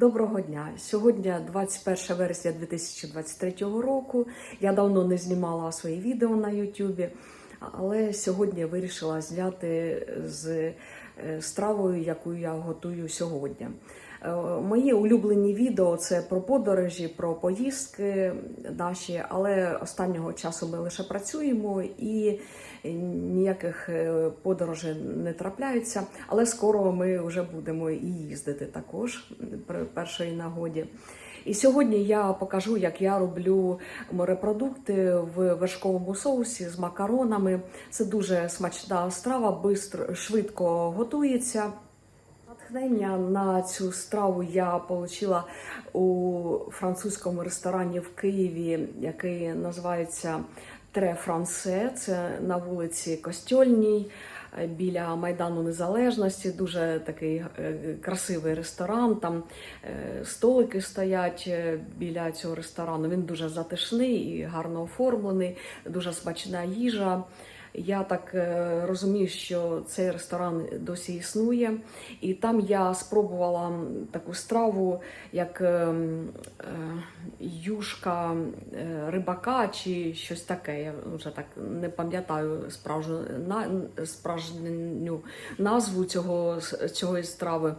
Доброго дня! Сьогодні 21 вересня 2023 року. Я давно не знімала свої відео на Ютубі, але сьогодні вирішила зняти з е, стравою, яку я готую сьогодні. Е, Мої улюблені відео це про подорожі, про поїздки наші, але останнього часу ми лише працюємо і ніяких е, подорожей не трапляється. Але скоро ми вже будемо і їздити також при першої нагоді. І сьогодні я покажу, як я роблю морепродукти в вершковому соусі з макаронами. Це дуже смачна страва, швидко готується. Натхнення на цю страву я отримала у французькому ресторані в Києві, який називається Тре Франсе. Це на вулиці Костьольній е, біля Майдану Незалежності. Дуже такий е, красивий ресторан. Там е, столики стоять біля цього ресторану. Він дуже затишний і гарно оформлений, дуже смачна їжа. Я так е, розумію, що цей ресторан досі існує, і там я спробувала таку страву, як е, м, е, юшка е, рибака чи щось таке. Я вже так не пам'ятаю справжню назву цього цього страви.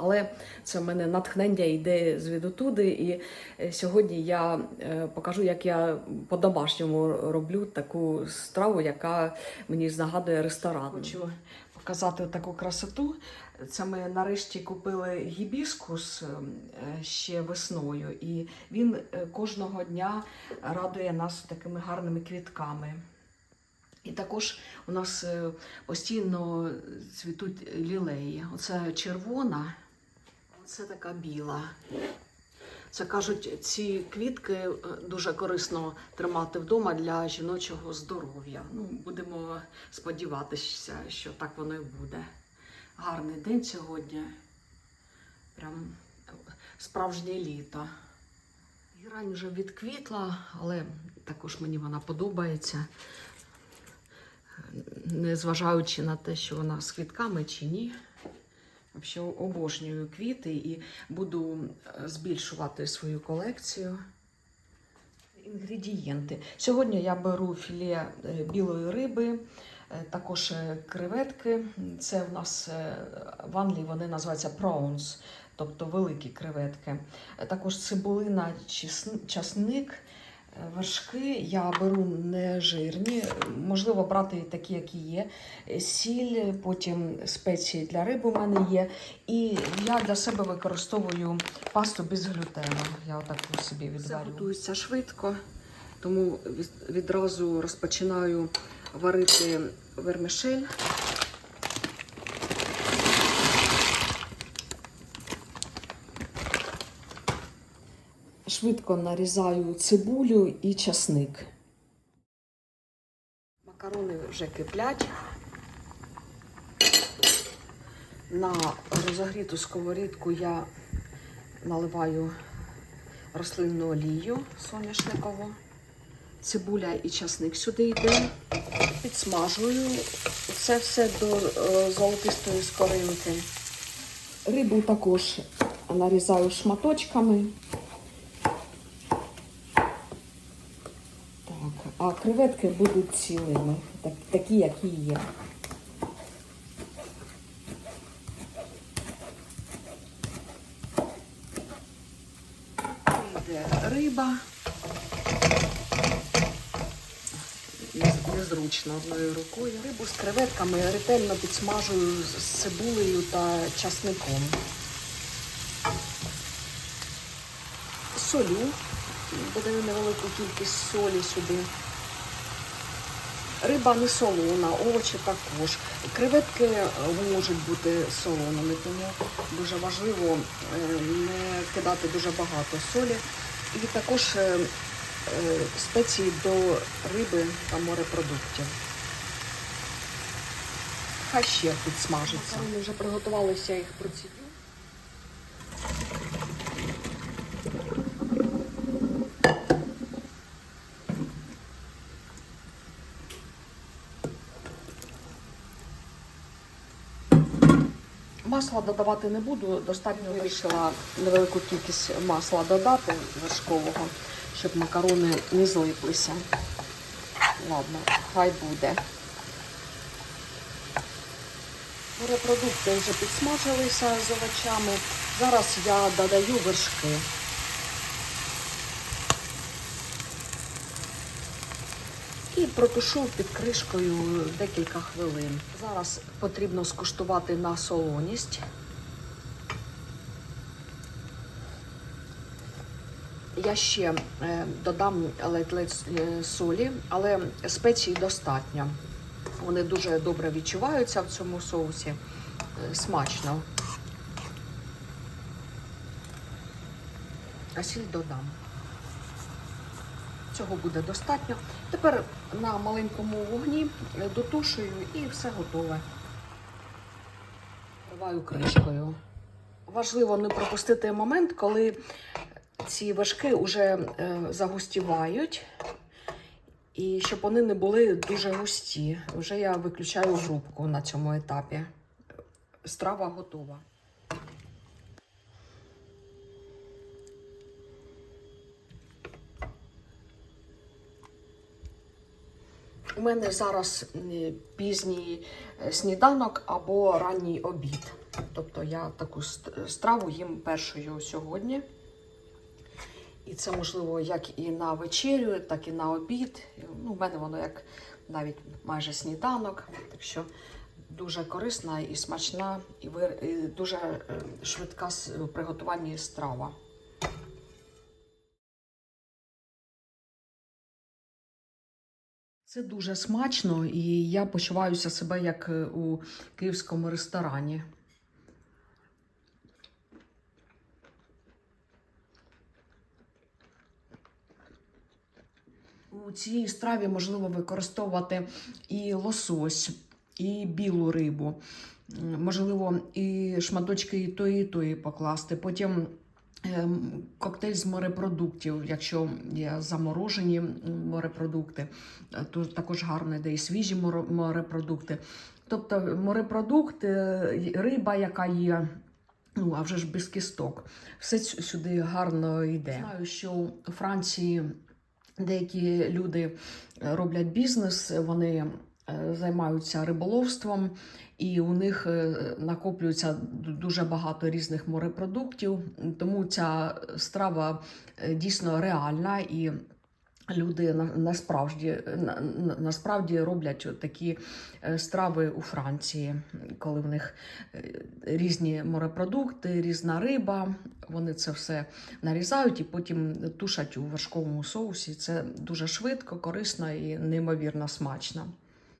Але це в мене натхнення йде звідотуди. І е, сьогодні я е, покажу, як я по-домашньому роблю таку страву, яка мені нагадує ресторан. Хочу показати таку красоту. Це ми нарешті купили гібіскус е, ще весною, і він кожного дня радує нас такими гарними квітками. І також у нас е, постійно цвітуть лілеї. Оце червона, оце така біла. Це кажуть, ці квітки е, дуже корисно тримати вдома для жіночого здоров'я. Ну, будемо сподіватися, що так воно і буде. Гарний день сьогодні. Прям справжнє літо. Гірань вже відквітла, але також мені вона подобається незважаючи на те, що вона з квітками чи ні. Взагалі обожнюю квіти і буду збільшувати свою колекцію. Інгредієнти. Сьогодні я беру філе е, білої риби, е, також е, креветки. Це в нас в Англії вони називаються prawns, тобто великі креветки. Також цибулина, часник, вершки. Я беру не жирні, можливо, брати такі, які є. Сіль, потім спеції для риби у мене є. І я для себе використовую пасту без глютену. Я отаку собі відварю. Все готується швидко, тому відразу розпочинаю варити вермішель. Швидко нарізаю цибулю і часник. Макарони вже киплять. На розогріту сковорідку я наливаю рослинну олію соняшникову. Цибуля і часник сюди йде. Підсмажую це все до е, золотистої скоринки. Рибу також нарізаю шматочками. Так, а креветки будуть цілими, так, такі, які є. Йде риба. Незручно одною рукою. Рибу з креветками ретельно підсмажую з цибулею та часником. Солю. Додаю невелику кількість солі сюди. Риба не солона, овочі також. Креветки е, можуть бути солоними, тому дуже важливо е, не кидати дуже багато солі. І також е, спеції до риби та морепродуктів. Хай ще підсмажиться. Ми вже приготувалися їх процідю. Масла додавати не буду, достатньо вирішила невелику кількість масла додати вершкового, щоб макарони не злиплися. Ладно, хай буде. Морепродукти вже підсмажилися з овочами. Зараз я додаю вершки. І протушу під кришкою декілька хвилин. Зараз потрібно скуштувати на солоність. Я ще е, додам ледь-ледь е, солі, але спецій достатньо. Вони дуже добре відчуваються в цьому соусі. Е, Смачно. А сіль додам. Цього буде достатньо. Тепер на маленькому вогні е, дотушую і все готове. Криваю кришкою. Важливо не пропустити момент, коли ці вершки вже е, загустівають, і щоб вони не були дуже густі. Вже я виключаю грубку на цьому етапі. Страва готова. У мене зараз пізній е, сніданок або ранній обід. Тобто я таку страву їм першою сьогодні. І це можливо як і на вечерю, так і на обід. Ну, у мене воно як навіть майже сніданок. Так що дуже корисна і смачна, і, дуже е, швидка в приготуванні страва. Це дуже смачно, і я почуваюся себе як е, у київському ресторані. У цій страві можливо використовувати і лосось, і білу рибу. Можливо, і шматочки і тої, і тої покласти. Потім коктейль з морепродуктів, якщо є заморожені морепродукти, е, то також гарно йде і свіжі морепродукти. Тобто морепродукт, е, риба, яка є. Ну, а вже ж без кісток. Все сюди гарно йде. Знаю, що у Франції деякі люди е, роблять бізнес, вони займаються риболовством, і у них е, накоплюється дуже багато різних морепродуктів. Тому ця страва е, дійсно реальна і. Люди насправді, на- на- насправді роблять такі е, страви у Франції, коли в них е, різні морепродукти, різна риба. Вони це все нарізають і потім тушать у вершковому соусі. Це дуже швидко, корисно і неймовірно смачно.